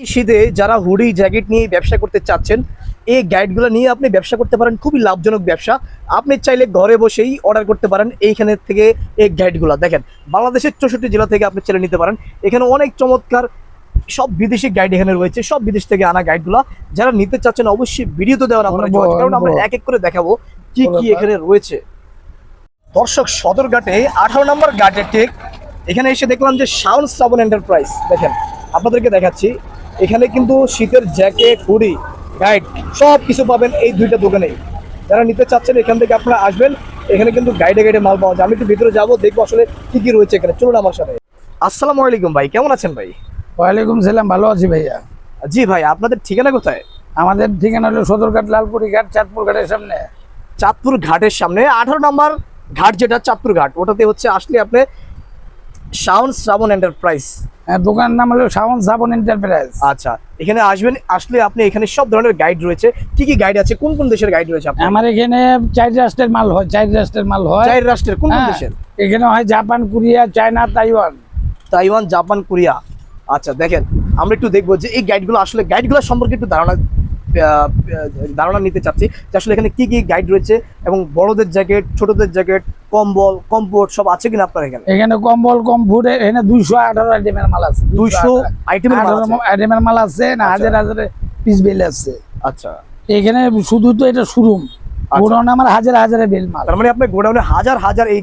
এই শীতে যারা হুডি জ্যাকেট নিয়ে ব্যবসা করতে চাচ্ছেন এই গাইডগুলো নিয়ে আপনি ব্যবসা করতে পারেন খুবই লাভজনক ব্যবসা। আপনি চাইলে ঘরে বসেই অর্ডার করতে পারেন এইখানে থেকে এই গাইডগুলো দেখেন বাংলাদেশের চৌষট্টি জেলা থেকে আপনি ছেলে নিতে পারেন। এখানে অনেক চমৎকার সব বিদেশি গাইড এখানে রয়েছে সব বিদেশ থেকে আনা গাইডগুলো যারা নিতে চাচ্ছেন অবশ্যই ভিডিও তো দেওয়ার আপনারা কারণ আমরা এক এক করে দেখাবো কি কি এখানে রয়েছে। দর্শক সদরঘাটে আঠারো নম্বর ঘাটে ঠিক এখানে এসে দেখলাম যে শাউন সাবন এন্টারপ্রাইজ দেখেন আপনাদেরকে দেখাচ্ছি এখানে কিন্তু শীতের জ্যাকেট হুডি গাইড সব কিছু পাবেন এই দুইটা দোকানেই যারা নিতে চাচ্ছেন এখান থেকে আপনারা আসবেন। এখানে কিন্তু গাইডে গাইডে মাল পাওয়া যায়। আমি একটু ভিতরে যাব দেখব আসলে কি কি রয়েছে এখানে। চলুন আমার সাথে। আসসালামু আলাইকুম ভাই কেমন আছেন ভাই? ওয়ালাইকুম সালাম ভালো আছি ভাইয়া। জি ভাই আপনাদের ঠিকানা কোথায়? আমাদের ঠিকানা হলো সদরঘাট লালপুরি ঘাট চাঁদপুর ঘাটের সামনে। চাঁদপুর ঘাটের সামনে আঠারো নম্বর ঘাট যেটা চাঁদপুর ঘাট। ওটাতে হচ্ছে আসলে আপনি শাউন শ্রাবণ এন্টারপ্রাইজ হ্যাঁ, দোকানের নাম হলো শাওন সাবন এন্টারপ্রাইজ আচ্ছা এখানে আসবেন আসলে আপনি এখানে সব ধরনের গাইড রয়েছে। কি কি গাইড আছে? কোন কোন দেশের গাইড রয়েছে আমার এখানে চার রাষ্ট্রের মাল হয় চার রাষ্ট্রের মাল হয়। চার রাষ্ট্রের কোন কোন হ্যাঁ, দেশের? এখানে হয় Japan Korea China Taiwan. Taiwan Japan Korea. আচ্ছা দেখেন আমরা একটু দেখব যে এই গাইডগুলো আসলে গাইডগুলো সম্পর্কে একটু ধারণা ধারণা নিতে চাচ্ছি যে আসলে এখানে কি কি গাইড রয়েছে এবং বড়দের জ্যাকেট ছোটদের জ্যাকেট কম্বল কম্পোর্ট সব আছে কিনা আপনার এখানে? এখানে কম্বল কম্ফুট এখানে দুইশো আঠারো আইটেমের মাল আছে। দুইশো আইটেমের আছে? আইটেমের মাল আছে না আচ্ছা। হাজার হাজার পিস বেল আছে। আচ্ছা। এখানে শুধু তো এটা শোরুম গোডাউন আমার হাজার হাজারে বেল মাল। তার মানে আপনার গোডাউনে হাজার হাজার এই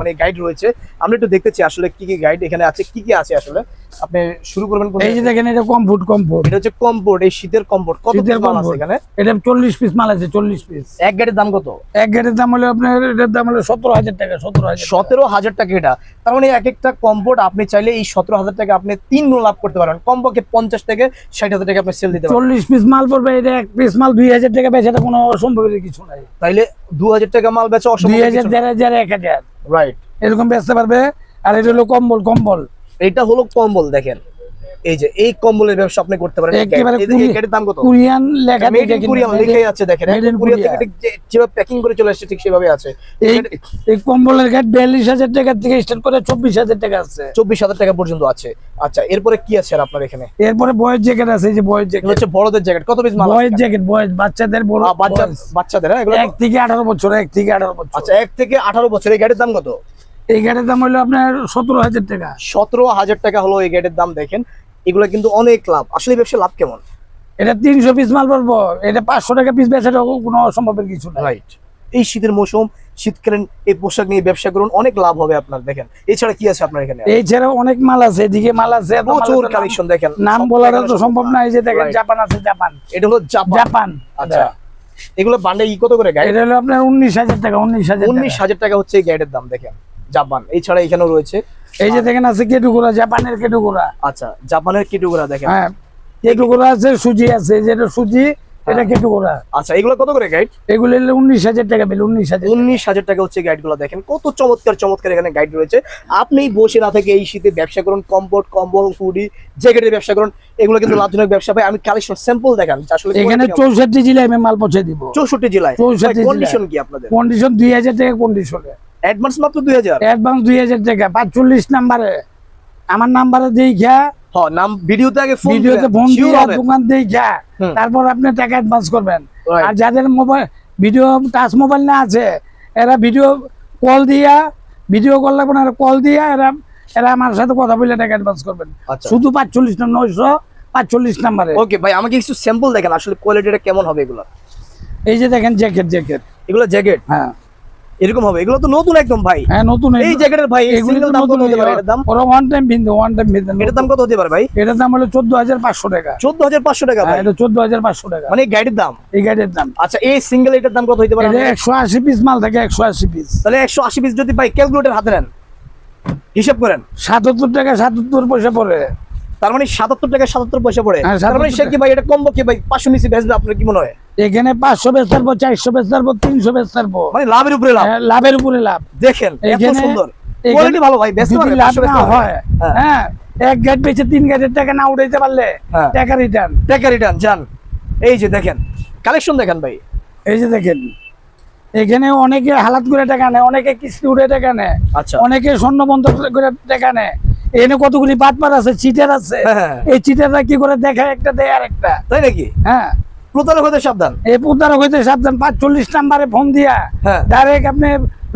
মানে গাইড রয়েছে। আমরা একটু দেখতে চাই আসলে কি কি গাইড এখানে আছে কি কি আছে আসলে? আপনি শুরু করবেন এই যে দেখেন এটা কমফুট কমফুট এটা হচ্ছে কম্পোর্ট এই শীতের কম্পোর্ট কত মাল আছে এখানে? এটা চল্লিশ পিস মাল আছে চল্লিশ পিস। এক গাড়ির দাম কত? এক গেটের দাম হলো আপনার এটার দাম হলো সতেরো হাজার টাকা সতেরো হাজার সতেরো হাজার টাকা এটা। তার মানে এক একটা কম্পোর্ট আপনি চাইলে এই সতেরো হাজার টাকা আপনি তিন গুণ লাভ করতে পারবেন কমপক্ষে পঞ্চাশ থেকে ষাট হাজার টাকা আপনি সেল দিতে পারবেন চল্লিশ পিস মাল পড়বে এটা এক পিস মাল দুই হাজার টাকা বেচে এটা কোনো অসম্ভবের কিছু নাই। তাইলে দু হাজার টাকা মাল বেচা হাজার দেড় হাজার এক হাজার। রাইট এরকম বেচতে পারবে আর এটা হলো কম্বল কম্বল। এটা হলো কম্বল দেখেন। এই যে এই কম্বলের ব্যবসা আপনি করতে পারেন। গাড়ির দাম কত? কোরিয়ান লেখা মেড ইন। লেখাই আছে দেখেন। কোরিয়া থেকে যে- যেভাবে প্যাকিং করে চলে আসছে ঠিক সেভাবে আছে। এই কম্বলের বিয়াল্লিশ হাজার টাকা থেকে স্টার্ট করে চব্বিশ হাজার টাকা আছে। চব্বিশ হাজার টাকা পর্যন্ত আছে। আচ্ছা এরপরে কি আছে আর আপনার এখানে? এরপরে বয়ের জ্যাকেট আছে এই যে এগুলো জ্যাকেট হচ্ছে বড়দের জ্যাকেট কত পিস মাল? বয়ের জ্যাকেট বয়েজ বাচ্চাদের বড় বাচ্চা বাচ্চাদের হ্যাঁ এগুলো এক থেকে আঠারো বছর এক থেকে আঠারো বছর। আচ্ছা এক থেকে আঠারো বছর এই গাড়ির দাম কত? এই গাড়ির দাম হলো আপনার সতেরো হাজার টাকা। সতেরো হাজার টাকা হলো এই গাড়ির দাম দেখেন। এগুলো কিন্তু অনেক লাভ। আসলে ব্যবসা লাভ কেমন? এটা তিনশো পিস মাল পড়ব। এটা পাঁচশো টাকা পিস বেচাটা কোনো অসম্ভবের কিছু না রাইট এই শীতের মৌসুম শীতকালীন এই পোশাক নিয়ে ব্যবসা করুন অনেক লাভ হবে আপনার দেখেন। এছাড়া কি আছে আপনার এখানে? এই ছাড়া অনেক মাল আছে এদিকে মাল আছে প্রচুর কালেকশন দেখেন। নাম বলার তো সম্ভব না এই যে দেখেন জাপান আছে জাপান এটা হলো জাপান জাপান আচ্ছা। এগুলো বান্ডে কত করে গাইড এটা হলো আপনার উনিশ হাজার টাকা উনিশ হাজার উনিশ হাজার টাকা হচ্ছে এই গাইডের দাম দেখেন। জাপান এছাড়া এখানেও রয়েছে। এই যে দেখেন আছে কেটুকুরা জাপানের কেটুকুরা। আচ্ছা জাপানের কিটুগুলা দেখেন। হ্যাঁ কেটুকুরা আছে সুজি আছে যেটা সুজি হ্যাঁ। এটা কেটুকুরা। আচ্ছা এগুলো কত করে গাইড এগুলো উনিশ হাজার টাকা বিল উনিশ হাজার উনিশ হাজার টাকা হচ্ছে গাইডগুলো দেখেন। কত চমৎকার চমৎকার এখানে গাইড রয়েছে। আপনি বসে না থেকে এই শীতে ব্যবসা করুন কম্পোর্ট কম্বল ফুডি জ্যাকেটের ব্যবসা করুন এগুলো কিন্তু লাভজনক ব্যবসা। ভাই আমি কালেকশন স্যাম্পল দেখান আসলে এখানে চৌষট্টি জেলায় আমি মাল পৌঁছে দিব। চৌষট্টি জেলায়। 64 জেলায়। কন্ডিশন কি আপনাদের? কন্ডিশন দুই হাজার টাকা কন্ডিশনে অ্যাডভান্স মাত্র দুই হাজার? অ্যাডভান্স দুই হাজার টাকা। পাঁচচল্লিশ নাম্বারে। আমার নাম্বারে দেখা হ্যাঁ নাম ভিডিওতে আগে ফোন ভিডিওতে ফোন দিয়ে দোকান হুম। তারপর আপনি টাকা অ্যাডভান্স করবেন। আর যাদের মোবাইল ভিডিও টাচ মোবাইল না আছে এরা ভিডিও কল দিয়া ভিডিও কল লাগবে না কল দিয়া এরা এরা আমার সাথে কথা বলে টাকা অ্যাডভান্স করবেন। আচ্ছা। শুধু পাঁচচল্লিশ না নয়শো পাঁচচল্লিশ নাম্বারে। ওকে ভাই আমাকে কিছু স্যাম্পল দেখেন আসলে কোয়ালিটিটা কেমন হবে এগুলো? এই যে দেখেন জ্যাকেট জ্যাকেট এগুলো জ্যাকেট হ্যাঁ। এরকম হবে। এগুলো তো নতুন একদম ভাই। হ্যাঁ নতুন এই জ্যাকেটের ভাই এগুলি সিঙ্গেল দাম কত হতে পারে? এটার দাম? ওরা ওয়ান টাইম বিন্দু ওয়ান টাইম বিন্দু এটার দাম কত হতে পারে ভাই? এটার দাম হলো চোদ্দ হাজার পাঁচশো টাকা। চোদ্দ হাজার পাঁচশো টাকা হ্যাঁ ভাই। এটা চোদ্দ হাজার পাঁচশো টাকা। মানে গাড়ির দাম? এই গাড়ির দাম। আচ্ছা এই সিঙ্গেল এটার দাম কত হতে পারে? এটা একশো আশি পিস মাল থাকে একশো আশি পিস তাহলে একশো আশি পিস যদি ভাই ক্যালকুলেটর হাতে নেন। হিসাব করেন। সাতাত্তর টাকা সাতাত্তর পয়সা পড়ে। তার মানে সাতাত্তর টাকা সাতাত্তর পয়সা পড়ে। হ্যাঁ, তার মানে সে কি ভাই এটা কমবো কি ভাই? পাঁচশো নিচে বেচবে আপনার কি মনে হয়? এখানে পাঁচশো বেচ থাকব চারশো বেচ থাকব তিনশো বেচ থাকব মানে লাভের উপরে লাভ। হ্যাঁ, লাভের উপরে লাভ। দেখেন এত সুন্দর। কোয়ালিটি ভালো ভাই বেচতে পারবে লাভ না হয় এক গাড়ি বেচে তিন গাড়ির টাকা না উঠাইতে পারলে। টাকা রিটার্ন টাকা রিটার্ন যান এই যে দেখেন কালেকশন দেখেন ভাই। এই যে দেখেন এখানে অনেকে হালাত করে টাকা নেয় অনেকে কিস্তি উঠে টাকা নেয় আচ্ছা। অনেকে স্বর্ণ বন্ধ করে টাকা নেয়। এনে কতগুলি বাটপার আছে চিটার আছে। হ্যাঁ। এই চিটাররা কি করে দেখায় একটা দেয় আর একটা তাই নাকি? হ্যাঁ। প্রতারক হইতে সাবধান। এই প্রতারক হইতে সাবধান পাঁচচল্লিশ নাম্বারে ফোন দিয়া হ্যাঁ। ডাইরেক্ট আপনি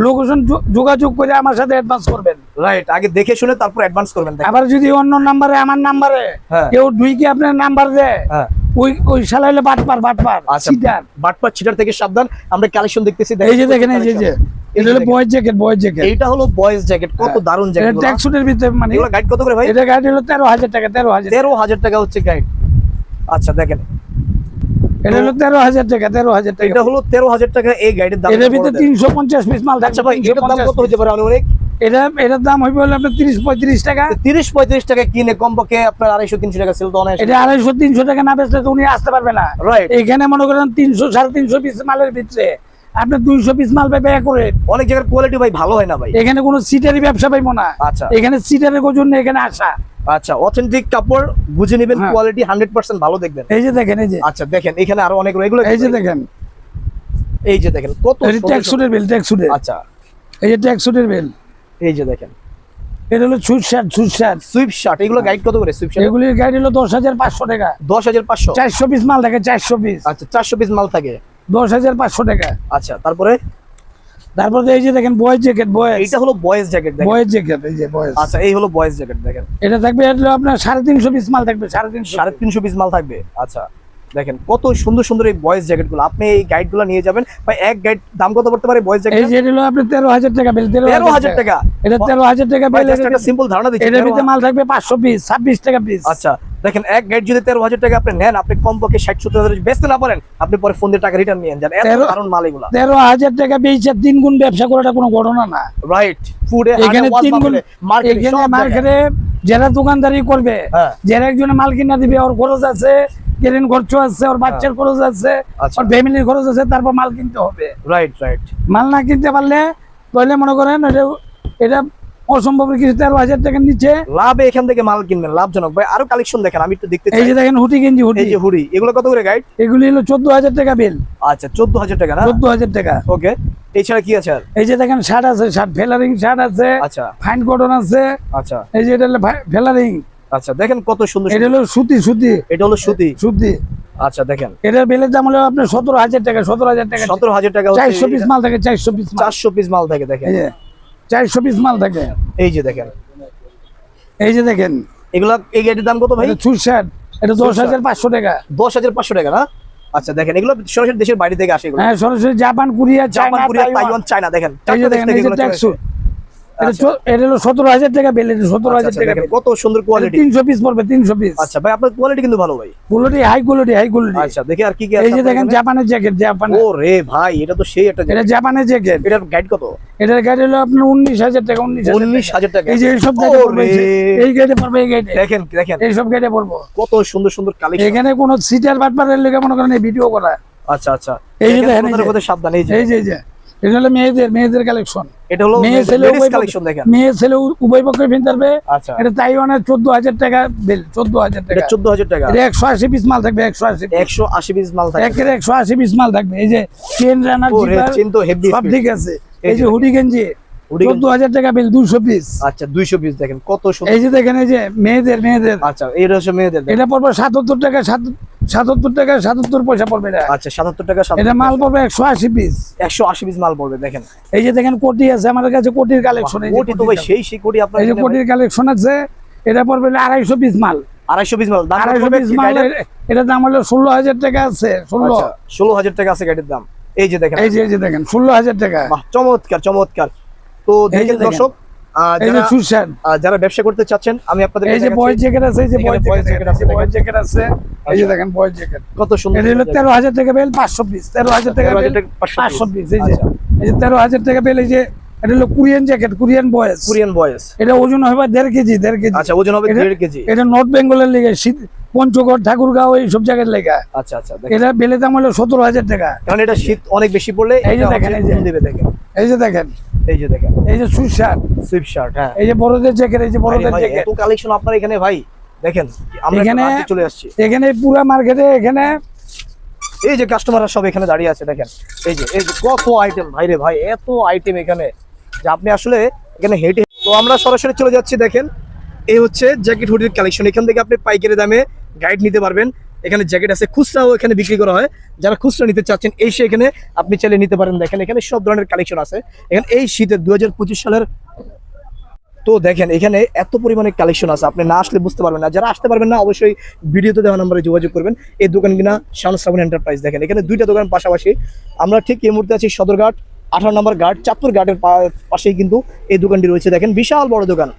লোকেশন যোগাযোগ করে আমার সাথে অ্যাডভান্স করবেন। রাইট আগে দেখে শুনে তারপর অ্যাডভান্স করবেন। আবার যদি অন্য নাম্বারে আমার নাম্বারে কেউ দুই কি আপনার নাম্বার দেয় হ্যাঁ। ওই ওই শালা হইলে বাটপার বাটপার আচ্ছা বাটপার চিটার থেকে সাবধান। আমরা কালেকশন দেখতেছি এই যে দেখেন এই যে এটা হলো বয়েজ জ্যাকেট বয়েজ জ্যাকেট এইটা হলো বয়েজ জ্যাকেট কত দারুণ জ্যাকেট ট্যাক্সুটের ভিতরে মানে এগুলো গাইড কত করে ভাই? এটা গাড়ি হলো তেরো হাজার টাকা তেরো হাজার তেরো হাজার টাকা হচ্ছে গাইড আচ্ছা দেখেন। এটা হলো তেরো হাজার টাকা তেরো হাজার টাকা। এটা হলো তেরো হাজার টাকা এই গাইডের দাম এটার ভিতরে তিনশো পঞ্চাশ পিস মাল থাকছে আচ্ছা ভাই এটার দাম কত হতে পারে অনেক এটা এটার দাম হইবে হলো আপনার তিরিশ পঁয়ত্রিশ টাকা। তিরিশ পঁয়ত্রিশ টাকা কিনে কমপক্ষে আপনার আড়াইশো তিনশো টাকা সেল তো অনেক এটা আড়াইশো তিনশো টাকা না বেচলে তো উনি আসতে পারবে না। রাইট এখানে মনে করেন তিনশো সাড়ে তিনশো পিস মালের ভিতরে। আপনি দুইশো পিস মাল পাইবে করে। অনেক জায়গার কোয়ালিটি ভাই ভালো হয় না ভাই। এখানে কোনো সিটারি ব্যবসা পাইবো না। আচ্ছা। এখানে সিটারের জন্য এখানে আসা। আচ্ছা অথেন্টিক কাপড় বুঝে নেবেন। কোয়ালিটি হান্ড্রেড পার্সেন্ট ভালো দেখবেন। এই যে দেখেন এই যে। আচ্ছা দেখেন এখানে আরও অনেক এগুলো এই যে দেখেন। এই যে দেখেন কত এই সুন্দর ট্যাক্স সুটের বিল ট্যাক্স সুটের আচ্ছা। এই যে ট্যাক্স সুটের বিল এই যে দেখেন। এটা হলো শার্ট শার্ট। সুইপ শার্ট এগুলো গাইড কত করে শার্ট এগুলির গাড়ি হলো দশ হাজার পাঁচশো টাকা। দশ হাজার পাঁচশো? চারশো পিস মাল থাকে চারশো পিস আচ্ছা চারশো পিস মাল থাকে। দশ হাজার পাঁচশো টাকা। আচ্ছা তারপরে? তারপর এই যে দেখেন বয়েজ জ্যাকেট বয়েজ এইটা হলো বয়েজ জ্যাকেট দেখেন। বয়েজ জ্যাকেট এই যে বয়েজ আচ্ছা এই হলো বয়েজ জ্যাকেট দেখেন। এটা থাকবে এটা হলো আপনার সাড়ে তিনশো পিস মাল থাকবে সাড়ে তিনশো। সাড়ে তিনশো পিস মাল থাকবে আচ্ছা। দেখেন কত সুন্দর সুন্দর এই বয়েজ জ্যাকেটগুলো আপনি এই গাইডগুলো নিয়ে যাবেন ভাই এক গাইড দাম কত পড়তে পারে এই জ্যাকেট যে হলো আপনার তেরো হাজার টাকা বিল তেরো হাজার টাকা। এটা তেরো হাজার টাকা ভাই বিল একটা সিম্পল ধারণা দিচ্ছি 13,000 ভিতরে মাল থাকবে পাঁচশো পিস ছাব্বিশ টাকা পিস আচ্ছা দেখেন এক গাইড যদি তেরো হাজার টাকা আপনি নেন আপনি কমপক্ষে ষাট সত্তর হাজার বেচতে না পারেন আপনি পরে ফোন দিয়ে টাকা রিটার্ন নিয়ে যান। এত তেরো- দারুণ মাল এগুলা। তেরো হাজার টাকা বেচে তিন গুণ ব্যবসা করাটা কোনো ঘটনা না। রাইট ফুডে এখানে তিন গুণ মার্কেটে মার্কেটে যারা দোকানদারি করবে হ্যাঁ। যারা একজনে মাল কিনা দিবে ওর খরচ আছে কেরেন খরচ আছে ওর বাচ্চার খরচ আছে আচ্ছা। ওর ফ্যামিলির খরচ আছে তারপর মাল কিনতে হবে। রাইট রাইট মাল না কিনতে পারলে তাহলে মনে করেন এটা এটা অসম্ভব কিছু তেরো হাজার টাকার নিচে। লাভে এখান থেকে মাল কিনবেন লাভজনক। ভাই আরও কালেকশন দেখেন আমি একটু দেখতে এই যে দেখেন হুটি গেঞ্জি হুটি এই যে হুডি এগুলো কত করে গাইড এগুলি হলো চোদ্দ হাজার টাকা বিল আচ্ছা চোদ্দ হাজার টাকা না? চোদ্দ হাজার টাকা। ওকে এছাড়া কি আছে এই যে দেখেন শার্ট আছে শার্ট ফেলারিং শার্ট আছে আচ্ছা। ফাইন কটন আছে। আচ্ছা। এই যে এটা হলো ফেলারিং আচ্ছা দেখেন কত সুন্দর এটা হলো সুতি। সুতি এটা হলো সুতি। সুতি। আচ্ছা দেখেন। এটার বিলের দাম হলো আপনার সতেরো হাজার টাকা সতেরো হাজার টাকা। সতেরো হাজার টাকা চারশো পিস মাল থাকে চারশো পিস মাল। চারশো পিস মাল থাকে দেখেন। এই যে চারশো পিস মাল থাকে। এই যে দেখেন। এই যে দেখেন। এগুলা এই গাড়ির দাম কত ভাই? এটা ছুট শার্ট এটা দশ হাজার পাঁচশো টাকা। দশ হাজার পাঁচশো টাকা না? আচ্ছা দেখেন এগুলো সরাসরি দেশের বাইরে থেকে আসে এগুলো। হ্যাঁ সরাসরি Japan Korea Japan China Korea Taiwan. Taiwan China দেখেন। এটা আচ্ছা। এটা হলো সতেরো হাজার টাকা বিল এটা সতেরো আচ্ছা, হাজার আচ্ছা, টাকা কত সুন্দর কোয়ালিটি তিনশো পিস পড়বে তিনশো পিস আচ্ছা ভাই আপনার কোয়ালিটি কিন্তু ভালো ভাই। Quality high quality high quality আচ্ছা দেখে আর কি কি এই যে দেখেন? জাপানের জ্যাকেট জাপানের ও রে ভাই এটা তো সেই একটা এটা জাপানের জ্যাকেট এটার গাইড কত? এটার গাড়ি হলো আপনার উনিশ হাজার টাকা উনিশ উনিশ হাজার টাকা। এই যে এইসব এই গাড়ি পড়বে এই দেখেন দেখেন। এইসব পড়ব। কত সুন্দর সুন্দর কালেকশন এখানে কোন সিটার বাটপারের লেগে মনে করেন এই ভিডিও করা আচ্ছা আচ্ছা। এই যে দেখেন, সাবধান এই এই যে এই যে। এটা হলো মেয়েদের মেয়েদের কালেকশন এটা হলো মেয়ে ছেলে কালেকশন দেখেন। মেয়ে ছেলে উভয় পক্ষে ফিনতে পারবে আচ্ছা। এটা তাইওয়ানের টাকা বিল এটা পিস মাল থাকবে পিস মাল একের পিস মাল থাকবে। এই যে চেন রানার ও চেন তো heavy সব ঠিক আছে। এই যে হুডি গেঞ্জি টাকা বিল পিস আচ্ছা দুইশো পিস দেখেন কত সুন্দর। এই যে দেখেন এই যে মেয়েদের মেয়েদের। আচ্ছা এই রয়েছে মেয়েদের এটা পড়বে সাতাত্তর টাকা সাতাত্তর টাকা সাতাত্তর পয়সা পড়বে এটা। আচ্ছা সাতাত্তর টাকা এটা মাল পড়বে একশো আশি পিস একশো আশি পিস মাল পড়বে দেখেন। এই যে দেখেন কোটি আছে আমাদের কাছে কোটির কালেকশন কোটি তো ভাই সেই সেই কোটি আপনার এই যে কোটির কালেকশন আছে এটা পড়বে আড়াইশো পিস মাল। আড়াইশো পিস মাল আড়াইশো পিস মাল এটা দাম হলো ষোলো হাজার টাকা আছে ষোলো। আচ্ছা ষোলো হাজার টাকা আছে গাড়ির দাম। এই যে দেখেন এই যে এই যে দেখেন ষোলো হাজার টাকা। বাহ চমৎকার চমৎকার। তো দেখেন দেখেন। দর্শক যারা ব্যবসা করতে চাচ্ছেন আমি আপনাদের এই যে বয়েজ জ্যাকেট আছে এই যে বয়েজ জ্যাকেট আছে বয়েজ জ্যাকেট আছে। এই যে। দেখেন বয়েজ জ্যাকেট কত সুন্দর এটা হলো তেরো হাজার টাকা বেল পাঁচশো পিস তেরো হাজার টাকা বেল টাকা 500 পাঁচশো পিস এই যে। আচ্ছা। এই যে তেরো হাজার টাকা বেল এই যে এটা হলো Korean jacket Korean boys Korean boys এটা ওজন হবে দেড় কেজি দেড় কেজি। আচ্ছা ওজন হবে এটা- দেড় কেজি। এটা নর্থ বেঙ্গলের লেগে শীত পঞ্চগড় ঠাকুরগাঁও এই সব জায়গার লেগা। আচ্ছা আচ্ছা এটা বেলে দাম হলো সতেরো হাজার টাকা। কারণ এটা শীত অনেক বেশি পড়লে এই যে দেখেন, এই যে। দেখেন। এই যে দেখেন। এই যে দেখেন। এই যে সুশার্ট সুইপ শার্ট হ্যাঁ। এই যে বড়দের জ্যাকেট এই যে বড়দের জ্যাকেট। এত কালেকশন আপনার এখানে ভাই। দেখেন আমরা এখানে- এখানে চলে আসছি। এখানে পুরা মার্কেটে এখানে এই যে কাস্টমাররা সব এখানে দাঁড়িয়ে আছে দেখেন। এই যে এই যে কত আইটেম ভাই রে ভাই এত আইটেম এখানে। যে আপনি আসলে এখানে হেঁটে তো আমরা সরাসরি চলে যাচ্ছি দেখেন। এই হচ্ছে জ্যাকেট হুডির কালেকশন এখান থেকে আপনি পাইকারি দামে গাইড নিতে পারবেন। এখানে জ্যাকেট আছে, খুচরাও এখানে বিক্রি করা হয়। যারা খুচরা নিতে চাচ্ছেন, এসে এখানে আপনি চাইলে নিতে পারেন। দেখেন, এখানে সব ধরনের কালেকশন আছে। এখানে এই শীতের দুই হাজার পঁচিশ সালের, তো দেখেন, এখানে এত পরিমাণে কালেকশন আছে। আপনি না আসলে বুঝতে পারবেন না। যারা আসতে পারবেন না, অবশ্যই ভিডিওতে দেওয়া নম্বরে যোগাযোগ করবেন। এই দোকান কিনা শান শ্রাবণ এন্টারপ্রাইজ দেখেন। এখানে দুইটা দোকান পাশাপাশি। আমরা ঠিক এই মুহূর্তে আছি সদরঘাট, আঠারো নম্বর ঘাট, চাঁদপুর ঘাটের পাশেই কিন্তু এই দোকানটি রয়েছে। দেখেন, বিশাল বড় দোকান।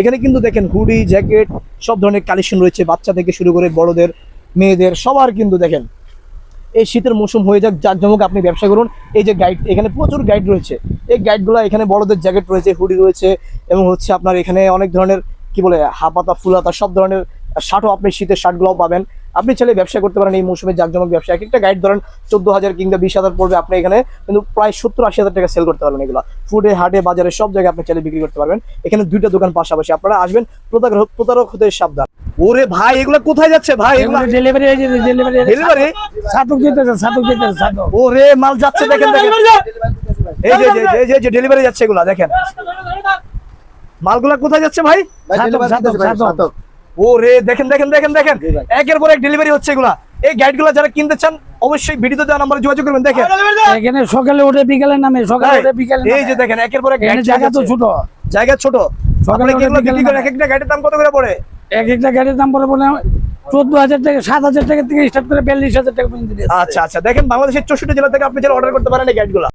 এখানে কিন্তু দেখেন হুডি, জ্যাকেট, সব ধরনের কালেকশন রয়েছে। বাচ্চা থেকে শুরু করে বড়দের মেয়েদের সবার কিন্তু দেখেন, এই শীতের মৌসুম হয়ে যাক, যার জমক আপনি ব্যবসা করুন। এই যে গাইড এখানে প্রচুর গাইড রয়েছে। এই গাইডগুলো এখানে বড়দের জ্যাকেট রয়েছে, হুডি রয়েছে, এবং হচ্ছে আপনার এখানে অনেক ধরনের, কি বলে, হাপাতা, ফুলাতা, সব ধরনের শার্টও আপনি শীতের শার্টগুলোও পাবেন। আপনি চাইলে ব্যবসা করতে পারেন এই মৌসুমে জাকজমক ব্যবসা। এক একটা গাইড ধরেন চোদ্দ হাজার কিংবা বিশ হাজার পড়বে আপনি এখানে কিন্তু প্রায় সত্তর আশি হাজার টাকা সেল করতে পারবেন এগুলো। ফুডে হাটে বাজারে সব জায়গায় আপনি চাইলে বিক্রি করতে পারবেন। এখানে দুইটা দোকান পাশাপাশি। আপনারা আসবেন প্রতারক প্রতারক হতে সাবধান। ওরে ভাই এগুলো কোথায় যাচ্ছে ভাই? এগুলো ডেলিভারি ডেলিভারি ডেলিভারি সাতক যেতেছে সাতক যেতেছে সাতক। ওরে মাল যাচ্ছে দেখেন দেখেন। এই যে যে- যে- যে যে ডেলিভারি যাচ্ছে এগুলা দেখেন। মালগুলা কোথায় যাচ্ছে ভাই? সাতক সাতক সাতক। ওরে দেখেন দেখেন দেখেন দেখেন। একের পর এক ডেলিভারি হচ্ছে এগুলা। এই গাইডগুলো যারা কিনতে চান অবশ্যই ভিডিওতে দেওয়া নাম্বারে যোগাযোগ করবেন। দেখেন। এখানে সকালে উঠে বিকালে নামে সকালে উঠে বিকালে এই যে দেখেন একের পর এক জায়গা তো ছোট। জায়গা ছোট। সকালে আপনি কি এগুলো বিকালে বিক্রি নামে। এক একটা গাড়ির দাম কত করে পড়ে? এক একটা গাড়ির দাম পরে বলে চোদ্দ হাজার টাকা সাত হাজার টাকা থেকে স্টার্ট করে বিয়াল্লিশ হাজার টাকা পর্যন্ত আচ্ছা আচ্ছা। দেখেন বাংলাদেশের চৌষট্টি জেলা থেকে আপনি যারা অর্ডার করতে পারেন এই গাইডগুলো